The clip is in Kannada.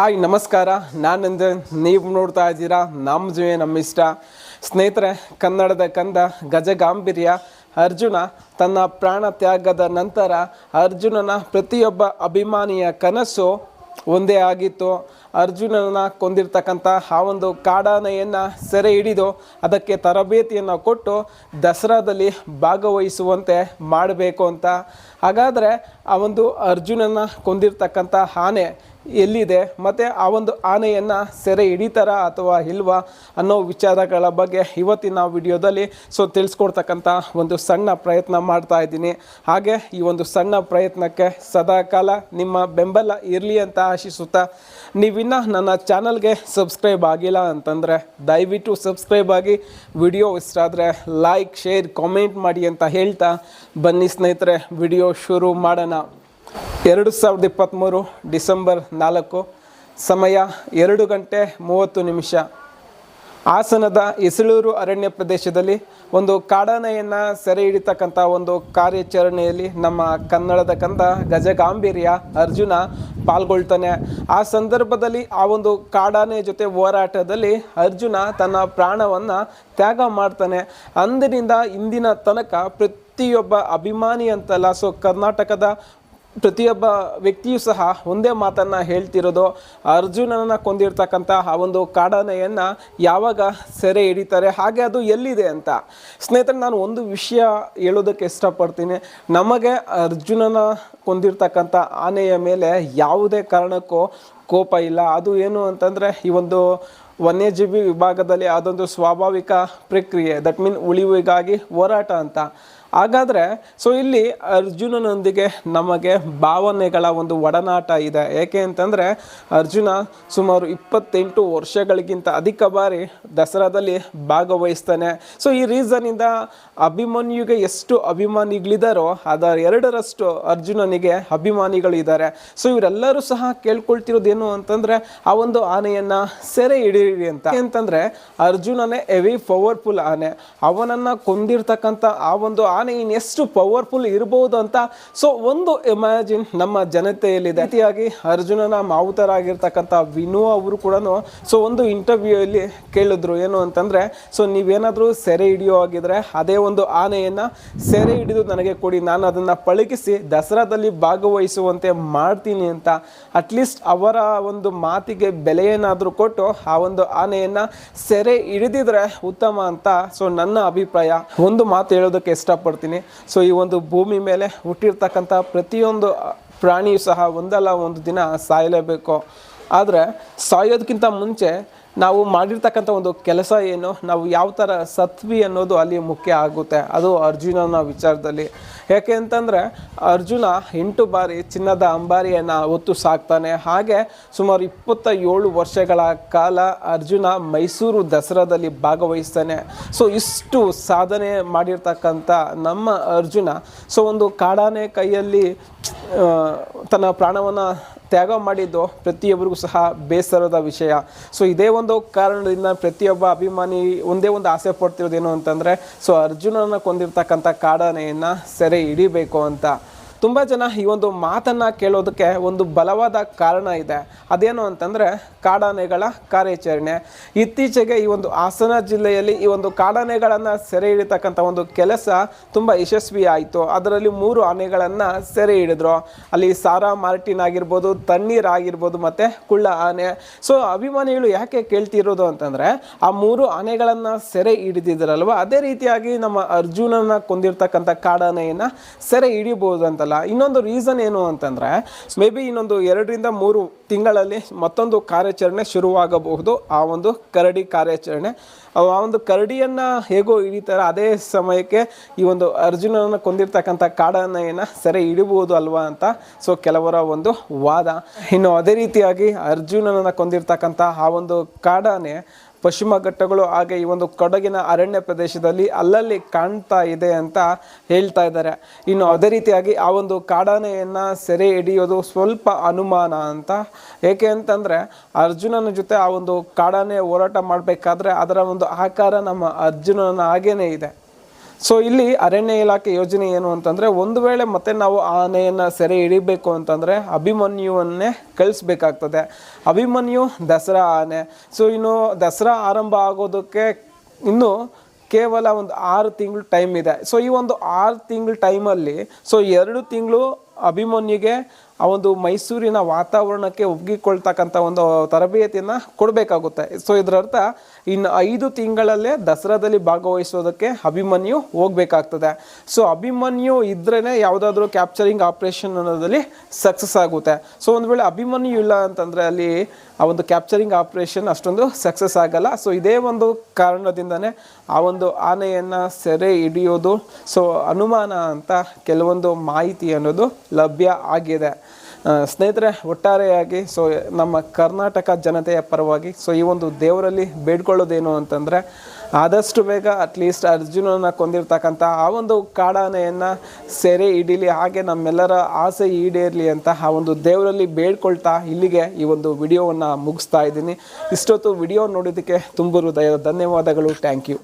ಹಾಯ್, ನಮಸ್ಕಾರ. ನಾನು ನಂದನ್ ನೀವು ನೋಡ್ತಾ ಇದ್ದೀರಾ ನಮ್ಮ ಜೀವೇ ನಮ್ಮ ಇಷ್ಟ. ಸ್ನೇಹಿತರೆ, ಕನ್ನಡದ ಕಂದ ಗಜಗಾಂಭೀರ್ಯ ಅರ್ಜುನ ತನ್ನ ಪ್ರಾಣ ತ್ಯಾಗದ ನಂತರ ಅರ್ಜುನನ ಪ್ರತಿಯೊಬ್ಬ ಅಭಿಮಾನಿಯ ಕನಸು ಒಂದೇ ಆಗಿತ್ತು. ಅರ್ಜುನನ ಕೊಂದಿರ್ತಕ್ಕಂಥ ಆ ಒಂದು ಕಾಡಾನೆಯನ್ನು ಸೆರೆ ಹಿಡಿದು ಅದಕ್ಕೆ ತರಬೇತಿಯನ್ನು ಕೊಟ್ಟು ದಸರಾದಲ್ಲಿ ಭಾಗವಹಿಸುವಂತೆ ಮಾಡಬೇಕು ಅಂತ. ಹಾಗಾದರೆ ಆ ಒಂದು ಅರ್ಜುನನ ಕೊಂದಿರ್ತಕ್ಕಂಥ ಆನೆ ಎಲ್ಲಿದೆ? ಮತ್ತು ಆ ಒಂದು ಆನೆಯನ್ನು ಸೆರೆ ಹಿಡಿತಾರಾ ಅಥವಾ ಇಲ್ವಾ ಅನ್ನೋ ವಿಚಾರಗಳ ಬಗ್ಗೆ ಇವತ್ತಿನ ವಿಡಿಯೋದಲ್ಲಿ ಸೊ ತಿಳಿಸ್ಕೊಡ್ತಕ್ಕಂಥ ಒಂದು ಸಣ್ಣ ಪ್ರಯತ್ನ ಮಾಡ್ತಾ ಇದ್ದೀನಿ. ಹಾಗೆ ಈ ಒಂದು ಸಣ್ಣ ಪ್ರಯತ್ನಕ್ಕೆ ಸದಾಕಾಲ ನಿಮ್ಮ ಬೆಂಬಲ ಇರಲಿ ಅಂತ ಆಶಿಸುತ್ತಾ ನೀವಿನ್ನ ನನ್ನ ಚಾನಲ್ಗೆ ಸಬ್ಸ್ಕ್ರೈಬ್ ಆಗಿಲ್ಲ ಅಂತಂದರೆ ದಯವಿಟ್ಟು ಸಬ್ಸ್ಕ್ರೈಬ್ ಆಗಿ ವಿಡಿಯೋ ಇಷ್ಟ ಆದರೆ ಲೈಕ್, ಶೇರ್, ಕಾಮೆಂಟ್ ಮಾಡಿ ಅಂತ ಹೇಳ್ತಾ ಬನ್ನಿ ಸ್ನೇಹಿತರೆ, ವಿಡಿಯೋ ಶುರು ಮಾಡೋಣ. ಎರಡು ಸಾವಿರದ ಇಪ್ಪತ್ತ್ಮೂರು ಡಿಸೆಂಬರ್ ನಾಲ್ಕು ಸಮಯ ಎರಡು ಗಂಟೆ ಮೂವತ್ತು ನಿಮಿಷ. ಹಾಸನದ ಇಸಳೂರು ಅರಣ್ಯ ಪ್ರದೇಶದಲ್ಲಿ ಒಂದು ಕಾಡಾನೆಯನ್ನು ಸೆರೆ ಹಿಡಿತಕ್ಕಂಥ ಒಂದು ಕಾರ್ಯಾಚರಣೆಯಲ್ಲಿ ನಮ್ಮ ಕನ್ನಡದ ಕಂದ ಗಜಗಾಂಭೀರ್ಯ ಅರ್ಜುನ ಪಾಲ್ಗೊಳ್ತಾನೆ. ಆ ಸಂದರ್ಭದಲ್ಲಿ ಆ ಒಂದು ಕಾಡಾನೆ ಜೊತೆ ಹೋರಾಟದಲ್ಲಿ ಅರ್ಜುನ ತನ್ನ ಪ್ರಾಣವನ್ನು ತ್ಯಾಗ ಮಾಡ್ತಾನೆ. ಅಂದಿನಿಂದ ಇಂದಿನ ತನಕ ಪ್ರತಿಯೊಬ್ಬ ಅಭಿಮಾನಿ ಅಂತಲ್ಲ ಸೊ ಕರ್ನಾಟಕದ ಪ್ರತಿಯೊಬ್ಬ ವ್ಯಕ್ತಿಯೂ ಸಹ ಒಂದೇ ಮಾತನ್ನು ಹೇಳ್ತಿರೋದು ಅರ್ಜುನನ ಕೊಂದಿರ್ತಕ್ಕಂಥ ಆ ಒಂದು ಕಾಡಾನೆಯನ್ನು ಯಾವಾಗ ಸೆರೆ ಹಿಡಿತಾರೆ, ಹಾಗೆ ಅದು ಎಲ್ಲಿದೆ ಅಂತ. ಸ್ನೇಹಿತರೆ, ನಾನು ಒಂದು ವಿಷಯ ಹೇಳೋದಕ್ಕೆ ಇಷ್ಟಪಡ್ತೀನಿ. ನಮಗೆ ಅರ್ಜುನನ ಕೊಂದಿರ್ತಕ್ಕಂಥ ಆನೆಯ ಮೇಲೆ ಯಾವುದೇ ಕಾರಣಕ್ಕೂ ಕೋಪ ಇಲ್ಲ. ಅದು ಏನು ಅಂತಂದರೆ, ಈ ಒಂದು ವನ್ಯಜೀವಿ ವಿಭಾಗದಲ್ಲಿ ಅದೊಂದು ಸ್ವಾಭಾವಿಕ ಪ್ರಕ್ರಿಯೆ, ದಟ್ ಮೀನ್ ಉಳಿವಿಗಾಗಿ ಹೋರಾಟ ಅಂತ. ಹಾಗಾದರೆ ಸೊ ಇಲ್ಲಿ ಅರ್ಜುನನೊಂದಿಗೆ ನಮಗೆ ಭಾವನೆಗಳ ಒಂದು ಒಡನಾಟ ಇದೆ. ಏಕೆ ಅಂತಂದರೆ, ಅರ್ಜುನ ಸುಮಾರು ಇಪ್ಪತ್ತೆಂಟು ವರ್ಷಗಳಿಗಿಂತ ಅಧಿಕ ಬಾರಿ ದಸರಾದಲ್ಲಿ ಭಾಗವಹಿಸ್ತಾನೆ. ಸೊ ಈ ರೀಸನಿಂದ ಅಭಿಮನ್ಯುಗೆ ಎಷ್ಟು ಅಭಿಮಾನಿಗಳಿದ್ದಾರೋ ಅದರ ಎರಡರಷ್ಟು ಅರ್ಜುನನಿಗೆ ಅಭಿಮಾನಿಗಳು ಇದ್ದಾರೆ. ಸೊ ಇವರೆಲ್ಲರೂ ಸಹ ಕೇಳ್ಕೊಳ್ತಿರೋದೇನು ಅಂತಂದರೆ, ಆ ಒಂದು ಆನೆಯನ್ನು ಸೆರೆ ಹಿಡೀರಿ ಅಂತ. ಅಂತಂದರೆ, ಅರ್ಜುನನೇ ಎವಿ ಪವರ್ಫುಲ್ ಆನೆ. ಅವನನ್ನು ಕೊಂದಿರ್ತಕ್ಕಂಥ ಆ ಒಂದು ಆನೆ ಇನ್ನೆಷ್ಟು ಪವರ್ಫುಲ್ ಇರ್ಬೋದು ಅಂತ. ಸೊ ಒಂದು ಇಮ್ಯಾಜಿನ್ ನಮ್ಮ ಜನತೆಯಲ್ಲಿದೆ. ಅತಿಯಾಗಿ ಅರ್ಜುನನ ಮಾವುತರಾಗಿರ್ತಕ್ಕಂಥ ವಿನು ಅವರು ಕೂಡ ಸೊ ಒಂದು ಇಂಟರ್ವ್ಯೂ ಅಲ್ಲಿ ಕೇಳಿದ್ರು. ಏನು ಅಂತಂದ್ರೆ ಸೊ ನೀವೇನಾದರೂ ಸೆರೆ ಹಿಡಿಯೋ ಆಗಿದ್ರೆ ಅದೇ ಒಂದು ಆನೆಯನ್ನು ಸೆರೆ ಹಿಡಿದು ನನಗೆ ಕೊಡಿ. ನಾನು ಅದನ್ನ ಪಳಗಿಸಿ ದಸರಾದಲ್ಲಿ ಭಾಗವಹಿಸುವಂತೆ ಮಾಡ್ತೀನಿ ಅಂತ. ಅಟ್ಲೀಸ್ಟ್ ಅವರ ಒಂದು ಮಾತಿಗೆ ಬೆಲೆಯೇನಾದರೂ ಕೊಟ್ಟು ಆ ಒಂದು ಆನೆಯನ್ನು ಸೆರೆ ಹಿಡಿದಿದ್ರೆ ಉತ್ತಮ ಅಂತ. ಸೊ ನನ್ನ ಅಭಿಪ್ರಾಯ. ಒಂದು ಮಾತು ಹೇಳೋದಕ್ಕೆ ಇಷ್ಟಪಡ್ತೀನಿ. ಸೊ ಈ ಒಂದು ಭೂಮಿ ಮೇಲೆ ಹುಟ್ಟಿರ್ತಕ್ಕಂಥ ಪ್ರತಿಯೊಂದು ಪ್ರಾಣಿಯು ಸಹ ಒಂದಲ್ಲ ಒಂದು ದಿನ ಸಾಯಲೇಬೇಕು. ಆದರೆ ಸಾಯೋದಕ್ಕಿಂತ ಮುಂಚೆ ನಾವು ಮಾಡಿರ್ತಕ್ಕಂಥ ಒಂದು ಕೆಲಸ ಏನು? ನಾವು ಯಾವ ಥರ ಸತ್ವಿ ಅನ್ನೋದು ಅಲ್ಲಿ ಮುಖ್ಯ ಆಗುತ್ತೆ? ಅದು ಅರ್ಜುನನ ವಿಚಾರದಲ್ಲಿ. ಯಾಕೆ ಅಂತಂದರೆ ಅರ್ಜುನ ಎಂಟು ಬಾರಿ ಚಿನ್ನದ ಅಂಬಾರಿಯನ್ನು ಹೊತ್ತು ಸಾಕ್ತಾನೆ. ಹಾಗೆ ಸುಮಾರು ಇಪ್ಪತ್ತ ಏಳು ವರ್ಷಗಳ ಕಾಲ ಅರ್ಜುನ ಮೈಸೂರು ದಸರಾದಲ್ಲಿ ಭಾಗವಹಿಸ್ತಾನೆ. ಸೊ ಇಷ್ಟು ಸಾಧನೆ ಮಾಡಿರ್ತಕ್ಕಂಥ ನಮ್ಮ ಅರ್ಜುನ. ಸೊ ಒಂದು ಕಾಡಾನೆ ಕೈಯಲ್ಲಿ ತನ್ನ ಪ್ರಾಣವನ್ನು ತ್ಯಾಗ ಮಾಡಿದ್ದು ಪ್ರತಿಯೊಬ್ಬರಿಗೂ ಸಹ ಬೇಸರದ ವಿಷಯ. ಸೊ ಇದೇ ಒಂದು ಕಾರಣದಿಂದ ಪ್ರತಿಯೊಬ್ಬ ಅಭಿಮಾನಿ ಒಂದೇ ಒಂದು ಆಸೆ ಪಡ್ತಿರೋದೇನು ಅಂತಂದರೆ ಸೊ ಅರ್ಜುನನ ಕೊಂದಿರ್ತಕ್ಕಂಥ ಕಾಡನೆಯನ್ನು ಸೆರೆ ಹಿಡಿಬೇಕು ಅಂತ. ತುಂಬ ಜನ ಈ ಒಂದು ಮಾತನ್ನು ಕೇಳೋದಕ್ಕೆ ಒಂದು ಬಲವಾದ ಕಾರಣ ಇದೆ. ಅದೇನು ಅಂತಂದರೆ ಕಾಡಾನೆಗಳ ಕಾರ್ಯಾಚರಣೆ. ಇತ್ತೀಚೆಗೆ ಈ ಒಂದು ಹಾಸನ ಜಿಲ್ಲೆಯಲ್ಲಿ ಈ ಒಂದು ಕಾಡಾನೆಗಳನ್ನು ಸೆರೆ ಹಿಡಿತಕ್ಕಂಥ ಒಂದು ಕೆಲಸ ತುಂಬ ಯಶಸ್ವಿ ಆಯಿತು. ಅದರಲ್ಲಿ ಮೂರು ಆನೆಗಳನ್ನು ಸೆರೆ ಹಿಡಿದ್ರು. ಅಲ್ಲಿ ಸಾರಾ ಮಾರ್ಟಿನ್ ಆಗಿರ್ಬೋದು, ತಣ್ಣೀರ್ ಆಗಿರ್ಬೋದು ಮತ್ತು ಕುಳ್ಳ ಆನೆ. ಸೊ ಅಭಿಮಾನಿಗಳು ಯಾಕೆ ಕೇಳ್ತಿರೋದು ಅಂತಂದರೆ ಆ ಮೂರು ಆನೆಗಳನ್ನು ಸೆರೆ ಹಿಡಿದಿದ್ರಲ್ವ? ಅದೇ ರೀತಿಯಾಗಿ ನಮ್ಮ ಅರ್ಜುನನ ಕೊಂದಿರ್ತಕ್ಕಂಥ ಕಾಡಾನೆಯನ್ನು ಸೆರೆ ಹಿಡಿಬೋದು ಅಂತಲ್ಲ ಇನ್ನೊಂದು ರೀಸನ್ ಏನು ಅಂತಂದರೆ ಮೇ ಬಿ ಇನ್ನೊಂದು ಎರಡರಿಂದ ಮೂರು ತಿಂಗಳಲ್ಲಿ ಮತ್ತೊಂದು ಕಾರ್ಯಾಚರಣೆ ಶುರುವಾಗಬಹುದು. ಆ ಒಂದು ಕರಡಿ ಕಾರ್ಯಾಚರಣೆ. ಆ ಒಂದು ಕರಡಿಯನ್ನು ಹೇಗೋ ಹಿಡಿತಾರೆ ಅದೇ ಸಮಯಕ್ಕೆ ಈ ಒಂದು ಅರ್ಜುನನ ಕೊಂದಿರ್ತಕ್ಕಂಥ ಕಾಡಾನೆಯನ್ನು ಸೆರೆ ಹಿಡಿಬಹುದು ಅಲ್ವಾ ಅಂತ. ಸೊ ಕೆಲವರ ಒಂದು ವಾದ. ಇನ್ನು ಅದೇ ರೀತಿಯಾಗಿ ಅರ್ಜುನನ ಕೊಂದಿರ್ತಕ್ಕಂಥ ಆ ಒಂದು ಕಾಡಾನೆ ಪಶ್ಚಿಮ ಘಟ್ಟಗಳು ಹಾಗೆ ಈ ಒಂದು ಕೊಡಗಿನ ಅರಣ್ಯ ಪ್ರದೇಶದಲ್ಲಿ ಅಲ್ಲಲ್ಲಿ ಕಾಣ್ತಾ ಇದೆ ಅಂತ ಹೇಳ್ತಾ ಇದ್ದಾರೆ. ಇನ್ನು ಅದೇ ರೀತಿಯಾಗಿ ಆ ಒಂದು ಕಾಡಾನೆಯನ್ನು ಸೆರೆ ಹಿಡಿಯೋದು ಸ್ವಲ್ಪ ಅನುಮಾನ ಅಂತ. ಏಕೆ ಅಂತಂದರೆ ಅರ್ಜುನನ ಜೊತೆ ಆ ಒಂದು ಕಾಡಾನೆ ಹೋರಾಟ ಮಾಡಬೇಕಾದ್ರೆ ಅದರ ಒಂದು ಆಕಾರ ನಮ್ಮ ಅರ್ಜುನನ ಹಾಗೇನೇ ಇದೆ. ಸೊ ಇಲ್ಲಿ ಅರಣ್ಯ ಇಲಾಖೆ ಯೋಜನೆ ಏನು ಅಂತಂದರೆ, ಒಂದು ವೇಳೆ ಮತ್ತೆ ನಾವು ಆನೆಯನ್ನು ಸೆರೆ ಹಿಡಿಬೇಕು ಅಂತಂದರೆ ಅಭಿಮನ್ಯುವನ್ನೇ ಕಳಿಸ್ಬೇಕಾಗ್ತದೆ. ಅಭಿಮನ್ಯು ದಸರಾ ಆನೆ. ಸೊ ಇನ್ನು ದಸರಾ ಆರಂಭ ಆಗೋದಕ್ಕೆ ಇನ್ನು ಕೇವಲ ಒಂದು ಆರು ತಿಂಗಳು ಟೈಮ್ ಇದೆ. ಸೊ ಈ ಒಂದು ಆರು ತಿಂಗಳ ಟೈಮಲ್ಲಿ ಸೊ ಎರಡು ತಿಂಗಳು ಅಭಿಮನ್ಯುಗೆ ಆ ಒಂದು ಮೈಸೂರಿನ ವಾತಾವರಣಕ್ಕೆ ಒಗ್ಗಿಕೊಳ್ತಕ್ಕಂಥ ಒಂದು ತರಬೇತಿಯನ್ನು ಕೊಡಬೇಕಾಗುತ್ತೆ. ಸೊ ಇದರರ್ಥ ಇನ್ನು ಐದು ತಿಂಗಳಲ್ಲೇ ದಸರಾದಲ್ಲಿ ಭಾಗವಹಿಸೋದಕ್ಕೆ ಅಭಿಮನ್ಯು ಹೋಗಬೇಕಾಗ್ತದೆ. ಸೊ ಅಭಿಮನ್ಯು ಇದ್ರೇ ಯಾವುದಾದ್ರೂ ಕ್ಯಾಪ್ಚರಿಂಗ್ ಆಪ್ರೇಷನ್ ಅನ್ನೋದಲ್ಲಿ ಸಕ್ಸಸ್ ಆಗುತ್ತೆ. ಸೊ ಒಂದು ವೇಳೆ ಅಭಿಮನ್ಯು ಇಲ್ಲ ಅಂತಂದರೆ ಅಲ್ಲಿ ಆ ಒಂದು ಕ್ಯಾಪ್ಚರಿಂಗ್ ಆಪ್ರೇಷನ್ ಅಷ್ಟೊಂದು ಸಕ್ಸಸ್ ಆಗಲ್ಲ. ಸೊ ಇದೇ ಒಂದು ಕಾರಣದಿಂದನೇ ಆ ಒಂದು ಆನೆಯನ್ನು ಸೆರೆ ಹಿಡಿಯೋದು ಸೊ ಅನುಮಾನ ಅಂತ ಕೆಲವೊಂದು ಮಾಹಿತಿ ಅನ್ನೋದು ಲಭ್ಯ ಆಗಿದೆ. ಸ್ನೇಹಿತರೆ, ಒಟ್ಟಾರೆಯಾಗಿ, ಸೊ, ನಮ್ಮ ಕರ್ನಾಟಕ ಜನತೆಯ ಪರವಾಗಿ, ಸೊ, ಈ ಒಂದು ದೇವರಲ್ಲಿ ಬೇಡ್ಕೊಳ್ಳೋದೇನು ಅಂತಂದರೆ, ಆದಷ್ಟು ಬೇಗ ಅಟ್ಲೀಸ್ಟ್ ಅರ್ಜುನನ ಕೊಂದಿರ್ತಕ್ಕಂಥ ಆ ಒಂದು ಕಾಡಾನೆಯನ್ನು ಸೆರೆ ಹಿಡೀಲಿ, ಹಾಗೆ ನಮ್ಮೆಲ್ಲರ ಆಸೆ ಈಡೇರಲಿ ಅಂತ ಆ ಒಂದು ದೇವರಲ್ಲಿ ಬೇಡ್ಕೊಳ್ತಾ ಇಲ್ಲಿಗೆ ಈ ಒಂದು ವಿಡಿಯೋವನ್ನು ಮುಗಿಸ್ತಾ ಇದ್ದೀನಿ. ಇಷ್ಟೊತ್ತು ವಿಡಿಯೋ ನೋಡಿದ್ದಕ್ಕೆ ತುಂಬ ಹೃದಯದ ಧನ್ಯವಾದಗಳು. Thank you